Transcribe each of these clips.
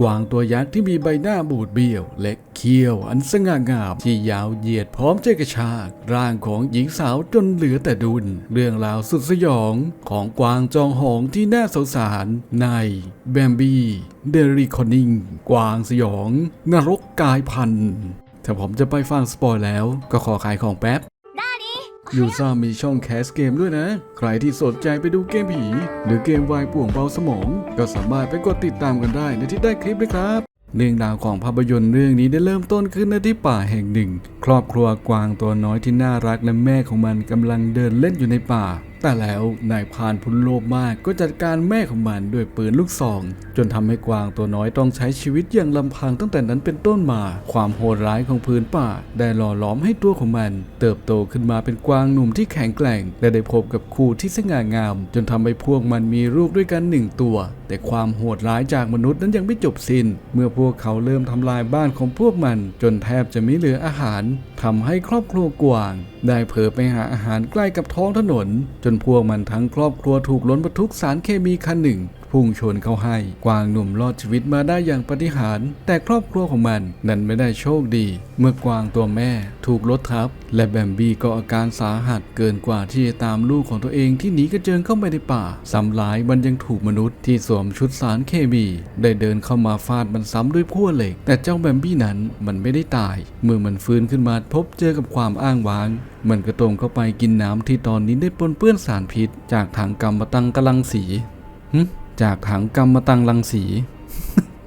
กวางตัวยักษ์ที่มีใบหน้าบูดเบี้ยว และเขี้ยวอันสง่างามที่ยาวเหยียดพร้อมใจกระชาก ร่างของหญิงสาวจนเหลือแต่ดุนเรื่องราวสุดสยองของกวางจองหองที่น่าสงสารในแบมบี้เดริคอนิงกวางสยอง นรกกายพันธุ์ถ้าผมจะไปฟังสปอยแล้วก็ขอขายของแป๊บ ยูซ่ามีช่องแคสเกมด้วยนะ ใครที่สนใจไปดูเกมผี หรือเกมวายป่วงเบาสมอง ก็สามารถไปกดติดตามกันได้ในที่ได้คลิปเลยครับเรื่องราวของภาพยนตร์เรื่องนี้ได้เริ่มต้นขึ้นณที่ป่าแห่งหนึ่ง ครอบครัวกวางตัวน้อยที่น่ารักและแม่ของมันกำลังเดินเล่นอยู่ในป่าแต่แล้วนายพานพุนโลภมากก็จัดการแม่ของมันด้วยปืนลูกซอง จนทำให้กวางตัวน้อยต้องใช้ชีวิตอย่างลำพังตั้งแต่นั้นเป็นต้นมา ความโหดร้ายของพื้นป่า ได้หล่อหลอมให้ตัวของมัน เติบโตขึ้นมาเป็นกวางหนุ่มที่แข็งแกร่ง และได้พบกับคู่ที่สง่างาม จนทำให้พวกมันมีลูกด้วยกันหนึ่งตัว แต่ความโหดร้ายจากมนุษย์นั้นยังไม่จบสิน้น เมื่อพวกเขาเริ่มทำลายบ้านของพวกมัน จนแทบจะไม่เหลืออาหารทำให้ครอบครัวกวาง ได้เผลอไปหาอาหารใกล้กับท้องถนนนพวกมันทั้งครอบครัวถูกล้นบรรทุกสารเคมีคันหนึ่ง พุ่งชนเขาให้ กวางหนุ่มรอดชีวิตมาได้อย่างปาฏิหาริย์แต่ครอบครัวของมันนั้นไม่ได้โชคดี เมื่อกวางตัวแม่ถูกรถทับ และแบมบี้ก็อาการสาหัสเกินกว่าที่จะตามลูกของตัวเองที่หนีกระเจิงเข้าไปในป่าซ้ำร้ายมันยังถูกมนุษย์ที่สวมชุดสารเคมี ได้เดินเข้ามาฟาดมันซ้ำด้วยพั่วเหล็ก แต่เจ้าแบมบี้นั้นมันไม่ได้ตาย เมื่อมันฟื้นขึ้นมาพบเจอกับความอ้างว้าง มันก็ตรงเข้าไปกินน้ำที่ตอนนี้ได้ปนเปื้อนสารพิษ จากถังกำมะตังกะลังสีหึ จากถังกำมะตังลังสี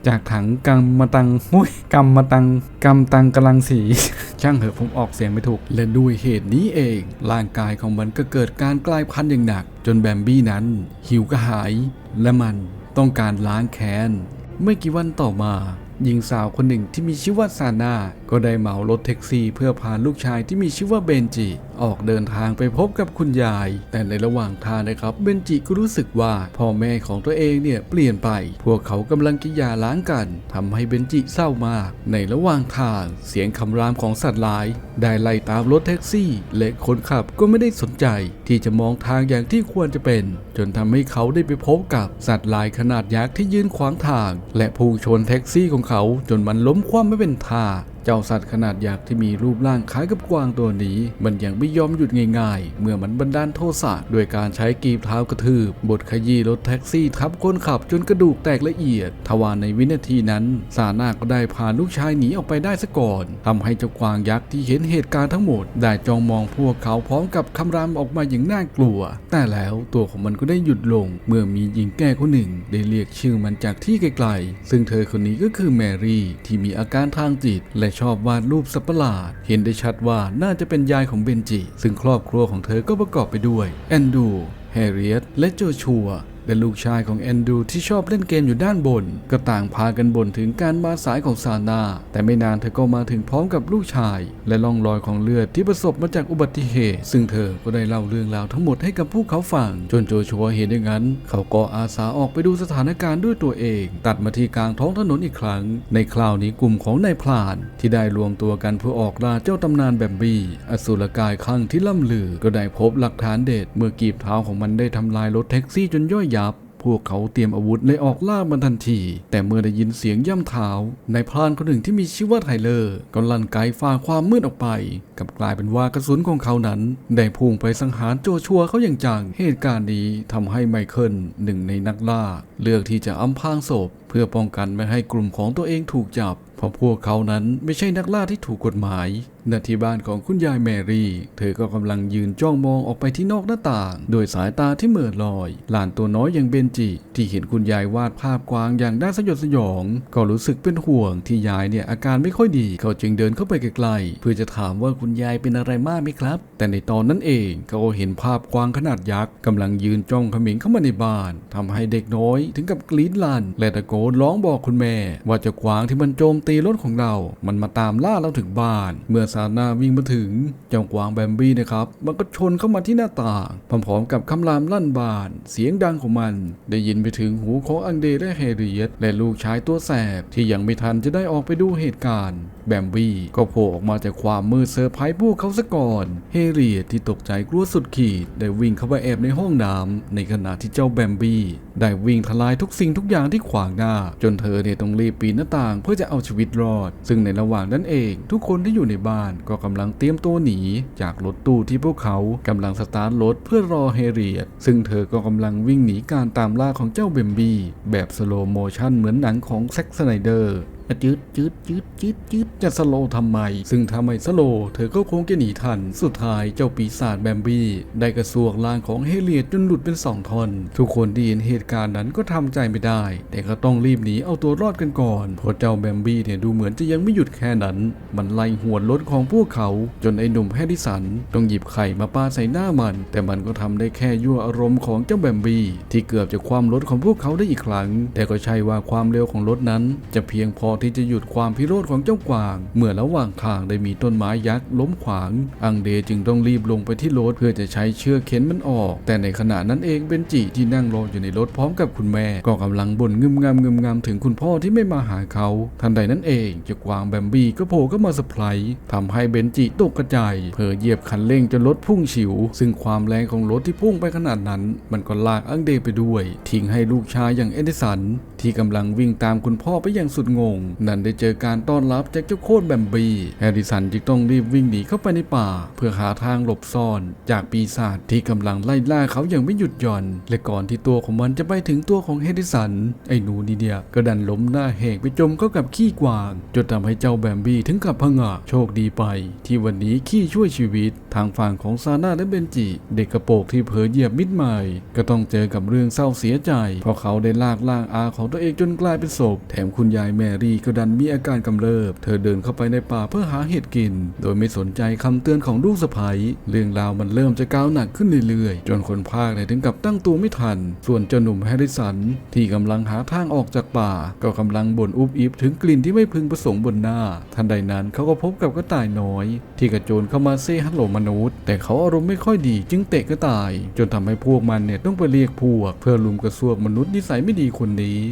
จากถังกำมะตังมุ้ยกำมะตังกำตังกะลังสี ช่างเหอะผมออกเสียงไม่ถูก และด้วยเหตุนี้เอง ร่างกายของมันก็เกิดการกลายพันธุ์อย่างหนัก จนแบมบี้นั้น หิวกระหาย และมันต้องการล้างแค้น ไม่กี่วันต่อมาหญิงสาวคนหนึ่งที่มีชื่อว่าซาน่า ก็ได้เหมารถแท็กซี่ เพื่อพาลูกชายที่มีชื่อว่าเบนจิ ออกเดินทางไปพบกับคุณยาย แต่ในระหว่างทางนะครับเบนจิก็รู้สึกว่าพ่อแม่ของตัวเองเนี่ยเปลี่ยนไป พวกเขากำลังกิยาล้างกันทำให้เบนจิเศร้ามาก ในระหว่างทางเสียงคำรามของสัตว์ร้าย ได้ไล่ตามรถแท็กซี่ และคนขับก็ไม่ได้สนใจ ที่จะมองทางอย่างที่ควรจะเป็น จนทำให้เขาได้ไปพบกับสัตว์ลายขนาดยักษ์ที่ยืนขวางทาง และพุ่งชนแท็กซี่ของเขาจนมันล้มคว่ำไม่เป็นท่าเจ้าสัตว์ขนาดยักษ์ที่มีรูปร่างคล้ายกับกวางตัวนี้ มันยังไม่ยอมหยุดง่ายๆ เมื่อมันบันดาลโทสะด้วยการใช้กีบเท้ากระทืบบดขยี้รถแท็กซี่ทับคนขับจนกระดูกแตกละเอียด ทว่าในวินาทีนั้นซาน่าก็ได้พาลูกชายหนีออกไปได้ซะก่อนทำให้เจ้ากวางยักษ์ที่เห็นเหตุการณ์ทั้งหมด ได้จ้องมองพวกเขาพร้อมกับคำรามออกมาอย่างน่ากลัว แต่แล้วตัวของมันก็ได้หยุดลง เมื่อมีหญิงแก่คนหนึ่ง ได้เรียกชื่อมันจากที่ไกลๆ ซึ่งเธอคนนี้ก็คือแมรี่ที่มีอาการทางจิตและชอบวาดรูปสัตว์ประหลาด เห็นได้ชัดว่าน่าจะเป็นยายของเบนจิ ซึ่งครอบครัวของเธอก็ประกอบไปด้วย แอนดู แฮร์ริเอตและโจชัว และลูกชายของแอนดูที่ชอบเล่นเกมอยู่ด้านบน ก็ต่างพากันบ่นถึงการมาสายของซานาแต่ไม่นานเธอก็มาถึงพร้อมกับลูกชาย และล่องรอยของเลือดที่ประสบมาจากอุบัติเหตุ ซึ่งเธอก็ได้เล่าเรื่องราวทั้งหมดให้กับพวกเขาฟังจนโจชัวเห็นอย่างนั้น เขาก็อาสาออกไปดูสถานการณ์ด้วยตัวเอง ตัดมาที่กลางท้องถนนอีกครั้ง ในคราวนี้กลุ่มของนายพลาน ที่ได้รวมตัวกันเพื่อออกล่าเจ้าตำนานแบมบี้อสูรกายข้างที่ล่ำลือก็ได้พบหลักฐานเด็ดเมื่อกีบเท้าของมันได้ทำลายรถแท็กซี่จนย่อยยับพวกเขาเตรียมอาวุธและออกล่ามันทันที แต่เมื่อได้ยินเสียงย่ำเท้านายพรานคนหนึ่งที่มีชื่อว่าไทเลอร์ก็ลั่นไกฝ่าความมืดออกไป กับกลายเป็นว่ากระสุนของเขานั้น ได้พุ่งไปสังหารโจชัวเขาอย่างจัง เหตุการณ์นี้ทำให้ไมเคิลหนึ่งในนักล่า เลือกที่จะอำพรางศพ เพื่อป้องกันไม่ให้กลุ่มของตัวเองถูกจับ เพราะพวกเขานั้นไม่ใช่นักล่าที่ถูกกฎหมายณที่บ้านของคุณยายแมรี่ เธอก็กำลังยืนจ้องมองออกไปที่นอกหน้าต่าง โดยสายตาที่เหม่อลอย หลานตัวน้อยอย่างเบนจิ ที่เห็นคุณยายวาดภาพกวางอย่างน่าสยดสยอง ก็รู้สึกเป็นห่วงที่ยายเนี่ยอาการไม่ค่อยดี เขาจึงเดินเข้าไปใกล้ๆเพื่อจะถามว่าคุณยายเป็นอะไรมากไหมครับ แต่ในตอนนั้นเองเขาก็เห็นภาพกวางขนาดยักษ์กำลังยืนจ้องเขมิงเข้ามาในบ้านทำให้เด็กน้อย ถึงกับกรีดลั่นและตะโกนร้องบอกคุณแม่ ว่าจะกวางที่มันโจมตีรถของเรา มันมาตามล่าเราถึงบ้าน เมื่อซาน่าวิ่งมาถึงเจ้ากวางแบมบี้นะครับ มันก็ชนเข้ามาที่หน้าต่าง พร้อมๆกับคำรามลั่นบาน เสียงดังของมัน ได้ยินไปถึงหูของอังเดและเฮเรียตและลูกชายตัวแสบที่ยังไม่ทันจะได้ออกไปดูเหตุการณ์ แบมบี้ก็โผล่ออกมาจากความมืดเซอร์ไพรส์พวกเขาซะก่อน เฮเรียตที่ตกใจกลัวสุดขีด ได้วิ่งเข้าไปแอบในห้องน้ำในขณะที่เจ้าแบมบี้ได้วิ่งทลายทุกสิ่งทุกอย่างที่ขวางหน้า จนเธอเนี่ยต้องรีบปีนหน้าต่างเพื่อจะเอาชีวิตรอด ซึ่งในระหว่างนั้นเอง ทุกคนที่อยู่ในบ้านก็กำลังเตรียมตัวหนี จากรถตู้ที่พวกเขากำลังสตาร์ทรถเพื่อรอเฮเรียตซึ่งเธอก็กำลังวิ่งหนีการตามล่าของเจ้าเบมบี้แบบสโลโมชั่นเหมือนหนังของแซ็กสไนเดอร์ จืดจืดจืดจืดจืดจะสโลทำไม ซึ่งถ้าไม่สโล เธอก็คงจะหนีทัน สุดท้ายเจ้าปีศาจแบมบี้ ได้กระซวกลางของเฮเลียจนหลุดเป็นสองท่อน ทุกคนที่เห็นเหตุการณ์นั้นก็ทำใจไม่ได้ แต่ก็ต้องรีบหนีเอาตัวรอดกันก่อนเพราะเจ้าแบมบี้เนี่ยดูเหมือนจะยังไม่หยุดแค่นั้น มันไล่หวดรถของพวกเขา จนไอ้หนุ่มแฮร์ริสันต้องหยิบไข่มาปาใส่หน้ามัน แต่มันก็ทำได้แค่ยั่วอารมณ์ของเจ้าแบมบี้ที่เกือบจะคว่ำรถของพวกเขาได้อีกครั้ง แต่ก็ใช่ว่าความเร็วของรถนั้น จะเพียงพอที่จะหยุดความพิโรธของเจ้ากวาง เมื่อระหว่างทางได้มีต้นไม้ยักษ์ล้มขวาง อังเดจึงต้องรีบลงไปที่รถเพื่อจะใช้เชือกเข็นมันออก แต่ในขณะนั้นเองเบนจิที่นั่งรออยู่ในรถพร้อมกับคุณแม่ ก็กำลังบ่นงึมงำงึมงำถึงคุณพ่อที่ไม่มาหาเขา ทันใดนั้นเองเจ้ากวางแบมบี้ก็โผล่เข้ามาสะพรายทำให้เบนจิตกกระจายเผลอเหยียบคันเร่งจนรถพุ่งฉิว ซึ่งความแรงของรถที่พุ่งไปขนาดนั้น มันก็ลากอังเดไปด้วย ทิ้งให้ลูกชายอย่างเอดิสันที่กำลังวิ่งตามคุณพ่อไปอย่างสุดงง นั่นได้เจอการต้อนรับจากเจ้าโคตรแบมบี้แฮร์ริสันจึงต้องรีบวิ่งหนีเข้าไปในป่า เพื่อหาทางหลบซ่อน จากปีศาจที่กำลังไล่ล่าเขาอย่างไม่หยุดหย่อน และก่อนที่ตัวของมันจะไปถึงตัวของแฮร์ริสัน ไอ้หนูนี่เนี่ยก็ดันล้มหน้าแหกไปจมเข้ากับขี้กวางจนทำให้เจ้าแบมบี้ถึงกับพงะโชคดีไป ที่วันนี้ขี้ช่วยชีวิต ทางฝั่งของซาน่าและเบนจิ เด็กกระโปรงที่เผลอเหยียบมิดไมล์ก็ต้องเจอกับเรื่องเศร้าเสียใจ เพราะเขาได้ลากล่างอาของตัวเองจนกลายเป็นศพ แถมคุณยายแมรี่ก็ดันมีอาการกำเริบ เธอเดินเข้าไปในป่าเพื่อหาเห็ดกิน โดยไม่สนใจคำเตือนของลูกสะใภ้เรื่องราวมันเริ่มจะก้าวหนักขึ้นเรื่อยๆ จนคนภาคเนี่ยถึงกับตั้งตัวไม่ทัน ส่วนเจ้าหนุ่มแฮร์ริสันที่กำลังหาทางออกจากป่า ก็กำลังบ่นอุบอิบถึงกลิ่นที่ไม่พึงประสงค์บนหน้า ทันใดนั้นเขาก็พบกับกระต่ายน้อย ที่กระโจนเข้ามาเซฮัลโหลมนุษย์ แต่เขาอารมณ์ไม่ค่อยดีจึงเตะกระต่าย จนทำให้พวกมันเนี่ยต้องไปเรียกพวก เพื่อลุมกระซวกมนุษย์นิสัยไม่ดีคนนี้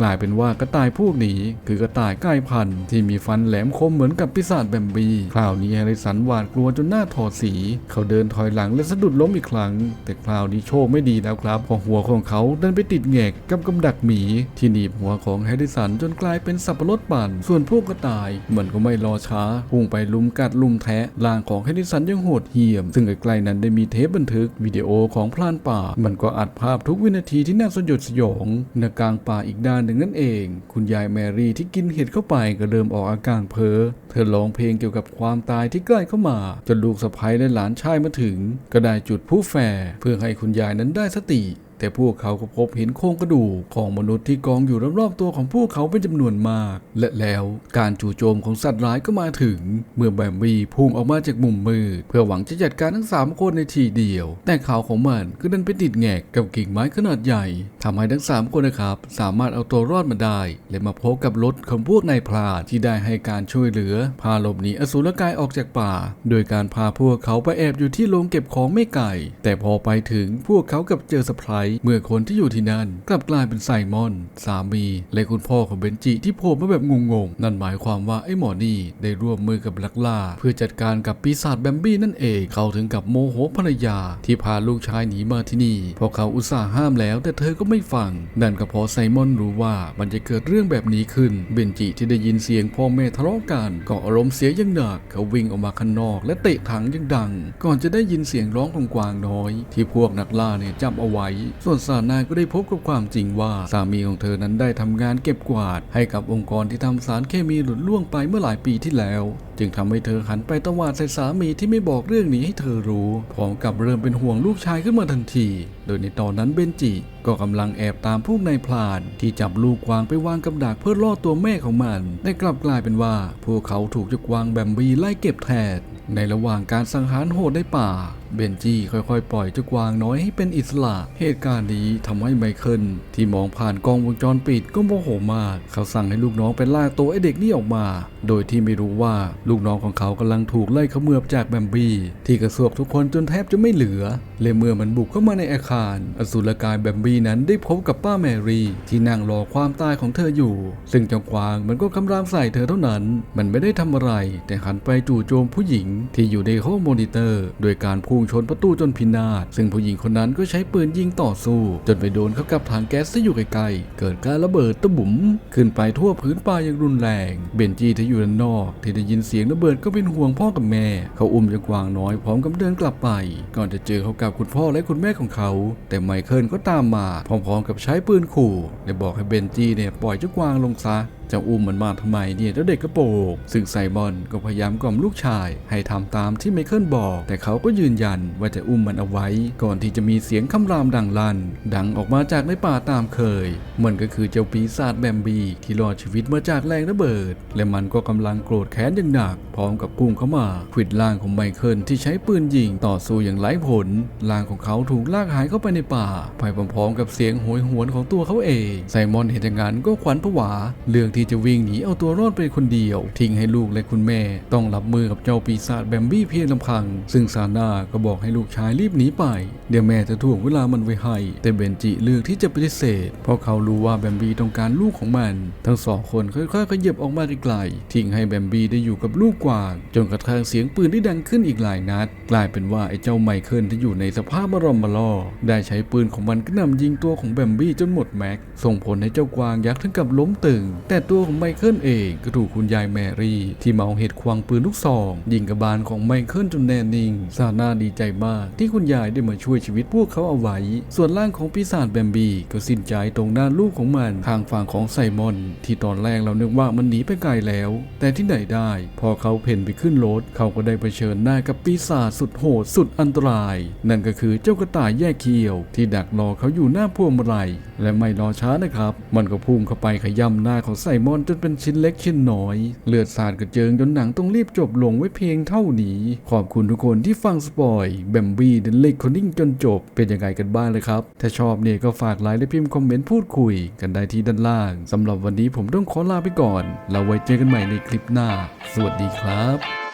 กลายเป็นว่ากระต่ายพวกนี้คือกระต่ายกลายพันธุ์ที่มีฟันแหลมคมเหมือนกับปีศาจแบมบี้คราวนี้แฮริสันหวาดกลัวจนหน้าถอดสี เขาเดินถอยหลังและสะดุดล้มอีกครั้ง แต่คราวนี้โชคไม่ดีแล้วครับพราะหัวของเขาดันไปติดแงกกับกำดักหมี ที่หนีบหัวของแฮริสันจนกลายเป็นสับปะรดปั่น ส่วนพวกกระต่ายเหมือนก็ไม่รอช้าพุ่งไปลุมกัดลุมแทะร่างของแฮริสันยังโหดเหี้ยม ซึ่งใกล้ๆนั้นได้มีเทปบันทึกวิดีโอของพรานป่า มันก็อัดภาพทุกวินาทีที่น่าสยดสยองณกลางป่าอีกด้านหนึ่งนั่นเอง คุณยายแมรี่ที่กินเห็ดเข้าไปก็เริ่มออกอาการเพ้อเธอร้องเพลงเกี่ยวกับความตายที่ใกล้เข้ามา จนลูกสะใภ้และหลานชายมาถึง ก็ได้จุดผู้แฟเพื่อให้คุณยายนั้นได้สติ แต่พวกเขาก็พบเห็นโครงกระดูกของมนุษย์ที่กองอยู่รอบๆตัวของพวกเขาเป็นจำนวนมาก และแล้วการจู่โจมของสัตว์ร้ายก็มาถึง เมื่อแบมบี้พุ่งออกมาจากมุมมืดเพื่อหวังจะจัดการทั้งสามคนในทีเดียว แต่ขาของมันก็ดันไปติดแงกกับกิ่งไม้ขนาดใหญ่ทำให้ทั้งสามคนนะครับ สามารถเอาตัวรอดมาได้ และมาพบกับรถของพวกนายพรานที่ได้ให้การช่วยเหลือ พาหลบหนีอสูรกายออกจากป่า โดยการพาพวกเขาไปแอบอยู่ที่โรงเก็บของไม่ไกลแต่พอไปถึงพวกเขากับเจอเซอร์ไพรส์เมื่อคนที่อยู่ที่นั่นกลับกลายเป็นไซมอน สามี และคุณพ่อของเบนจิที่โผล่มาแบบงงๆ นั่นหมายความว่าไอ้หมอนี่ได้ร่วมมือกับลักล่า เพื่อจัดการกับปีศาจแบมบี้นั่นเอง เขาถึงกับโมโหภรรยา ที่พาลูกชายหนีมาที่นี่เพราะเขาอุตส่าห์ห้ามแล้ว แต่เธอก็ไม่ฟัง นั่นก็เพราะไซมอนรู้ว่ามันจะเกิดเรื่องแบบนี้ขึ้น เบนจิที่ได้ยินเสียงพ่อแม่ทะเลาะกันก็อารมณ์เสียอย่างหนัก เขาวิ่งออกมาข้างนอกและเตะถังย่างดัง ก่อนจะได้ยินเสียงร้องของกวางน้อย ที่พวกนักล่าเนี่ยจับเอาไว้ส่วนซานาก็ได้พบกับความจริงว่าสามีของเธอนั้นได้ทำงานเก็บกวาด ให้กับองค์กรที่ทำสารเคมีหลุดล่วงไปเมื่อหลายปีที่แล้ว จึงทำให้เธอหันไปตวาดใส่สามีที่ไม่บอกเรื่องนี้ให้เธอรู้พร้อมกับเริ่มเป็นห่วงลูกชายขึ้นมาทันที โดยในตอนนั้นเบนจิก็กำลังแอบตามพวกนายพลาน ที่จับลูกกวางไปวางกับดักเพื่อล่อตัวแม่ของมันแต่กลับกลายเป็นว่า พวกเขาถูกเจ้ากวางแบมบีไล่เก็บแทนในระหว่างการสังหารโหดในป่า เบนจี้ค่อยๆ ปล่อยเจ้ากวางน้อยให้เป็นอิสระ เหตุการณ์นี้ทำให้ไมเคิลที่มองผ่านกล้องวงจรปิดก็โมโหมาก เขาสั่งให้ลูกน้องไปลากตัวไอเด็กนี่ออกมา โดยที่ไม่รู้ว่าลูกน้องของเขากำลังถูกไล่ขมือบจากแบมบี้ ที่กระซวกทุกคนจนแทบจะไม่เหลือและเมื่อมันบุกเข้ามาในอาคาร อสูรกายแบมบี้นั้นได้พบกับป้าแมรี่ ที่นั่งรอความตายของเธออยู่ ซึ่งเจ้ากวางมันก็คำรามใส่เธอเท่านั้น มันไม่ได้ทำอะไร แต่หันไปจู่โจมผู้หญิงที่อยู่ในห้องมอนิเตอร์ โดยการพุ่่งชนประตูจนพินาศซึ่งผู้หญิงคนนั้นก็ใช้ปืนยิงต่อสู้ จนไปโดนเข้ากับถังแก๊สที่อยู่ไกลๆ เกิดการระเบิดตะบุ๋มขึ้นไปทั่วพื้นป่าอย่างรุนแรง เบนจี้ที่อยู่ด้านนอก ที่ได้ยินเสียงระเบิดก็เป็นห่วงพ่อกับแม่ เขาอุ้มจ้ากวางน้อยพร้อมกับเดินกลับไป ก่อนจะเจอเขากับคุณพ่อและคุณแม่ของเขา แต่ไมเคิลก็ตามมาพร้อมๆกับใช้ปืนขู่และบอกให้เบนจี้เนี่ยปล่อยเจ้ากวางลงซะ จะอุ้มมันมาทำไมเนี่ยแล้วเด็กก็โปกซึ่งไซมอนก็พยายามกล่อมลูกชาย ให้ทำตามที่ไมเคิลบอก แต่เขาก็ยืนยันว่าจะอุ้มมันเอาไว้ ก่อนที่จะมีเสียงคำรามดังลั่น ดังออกมาจากในป่าตามเคย มันก็คือเจ้าปีศาจแบมบีที่รอดชีวิตมาจากแรงระเบิด และมันก็กำลังโกรธแค้นอย่างหนัก พร้อมกับพุ่งเข้ามาขวิดร่างของไมเคิลที่ใช้ปืนยิงต่อสู้อย่างไร้ผลร่างของเขาถูกลากหายเข้าไปในป่าไปพร้อมๆกับเสียงโหยหวนของตัวเขาเองไซมอนเห็นอย่างนั้นก็ขวัญผวาเรื่องที่ที่จะวิ่งหนีเอาตัวรอดไปคนเดียว ทิ้งให้ลูกและคุณแม่ ต้องรับมือกับเจ้าปีศาจแบมบี้เพียงลำพัง ซึ่งซาน่าก็บอกให้ลูกชายรีบหนีไป เดี๋ยวแม่จะถ่วงเวลามันไว้ให้ แต่เบนจิเลือกที่จะปฏิเสธ เพราะเขารู้ว่าแบมบี้ต้องการลูกของมัน ทั้งสองคนค่อยๆขยับออกมาไกลๆทิ้งให้แบมบี้ได้อยู่กับลูกกวางจนกระทั่งเสียงปืนที่ดังขึ้นอีกหลายนัด กลายเป็นว่าไอ้เจ้าไมเคิลที่อยู่ในสภาพมารอมมาล่อได้ใช้ปืนของมันกระหน่ำยิงตัวของแบมบี้จนหมดแม็กส่งผลให้เจ้ากวางยักษ์ถึงกับล้มตึงแต่ตัวของไมเคิลเองก็ถูกคุณยายแมรี่ ที่เมาเห็ดควงปืนลูกซอง ยิงกระบาลของไมเคิลจนแน่นิ่งซาน่าดีใจมาก ที่คุณยายได้มาช่วยชีวิตพวกเขาเอาไว้ ส่วนร่างของปีศาจแบมบี้ก็สิ้นใจตรงหน้าลูกของมันทางฝั่งของไซมอน ที่ตอนแรกเรานึกว่ามันหนีไปไกลแล้ว แต่ที่ไหนได้ พอเขาเพ่นไปขึ้นรถเขาก็ได้เผชิญหน้ากับปีศาจสุดโหดสุดอันตราย นั่นก็คือเจ้ากระต่ายแยกเขียว ที่ดักรอเขาอยู่หน้าพวงมาลัย และไม่รอช้านะครับ มันก็พุ่งเข้าไปขย้ำหน้าของไซมอนจนเป็นชิ้นเล็กชิ้นน้อย เลือดสาดกระเจิงจนหนังต้องรีบจบลงไว้เพียงเท่านี้ ขอบคุณทุกคนที่ฟังสปอยแบมบี้เดนเล็กคนนิ่งจนจบ เป็นยังไงกันบ้างเลยครับ ถ้าชอบเนี่ยก็ฝากไลค์และพิมพ์คอมเมนต์พูดคุยกันได้ที่ด้านล่างสำหรับวันนี้ผมต้องขอลาไปก่อน เราไว้เจอกันใหม่ในคลิปหน้า สวัสดีครับ